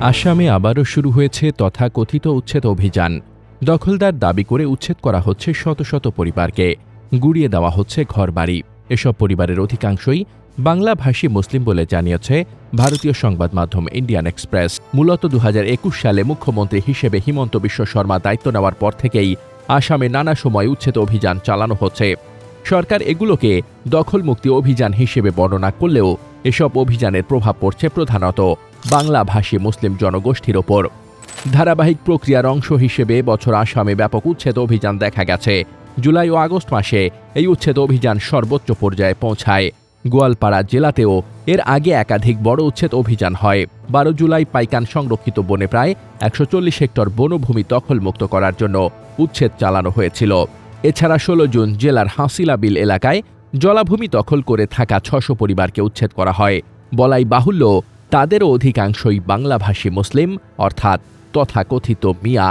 আসামে আবারও শুরু হয়েছে তথাকথিত উচ্ছেদ অভিযান। দখলদার দাবি করে উচ্ছেদ করা হচ্ছে শত শত পরিবারকে। গুড়িয়ে দেওয়া হচ্ছে ঘরবাড়ি। এসব পরিবারের অধিকাংশই বাংলাভাষী মুসলিম বলে জানিয়েছে ভারতীয় সংবাদ মাধ্যম ইন্ডিয়ান এক্সপ্রেস। মূলত দু হাজার একুশ সালে মুখ্যমন্ত্রী হিসেবে হিমন্ত বিশ্ব শর্মা দায়িত্ব নেওয়ার পর থেকেই আসামে নানা সময় উচ্ছেদ অভিযান চালানো হচ্ছে। সরকার এগুলোকে দখলমুক্তি অভিযান হিসেবে বর্ণনা করলেও এসব অভিযানের প্রভাব পড়ছে প্রধানত বাংলাভাষী মুসলিম জনগোষ্ঠীর ওপর। ধারাবাহিক প্রক্রিয়ার অংশ হিসেবে বছর আসামে ব্যাপক উচ্ছেদ অভিযান দেখা গেছে। জুলাই ও আগস্ট মাসে এই উচ্ছেদ অভিযান সর্বোচ্চ পর্যায়ে পৌঁছায়। গোয়ালপাড়া জেলাতেও এর আগে একাধিক বড় উচ্ছেদ অভিযান হয়। বারো জুলাই পাইকান সংরক্ষিত বনে প্রায় একশো চল্লিশ হেক্টর বনভূমি দখলমুক্ত করার জন্য উচ্ছেদ চালানো হয়েছিল। এছাড়া ষোলো জুন জেলার হাসিলা বিল এলাকায় জলাভূমি দখল করে থাকা ছশো পরিবারকে উচ্ছেদ করা হয়। বলাই বাহুল্য তাদেরও অধিকাংশই বাংলাভাষী মুসলিম অর্থাৎ তথাকথিত মিয়া।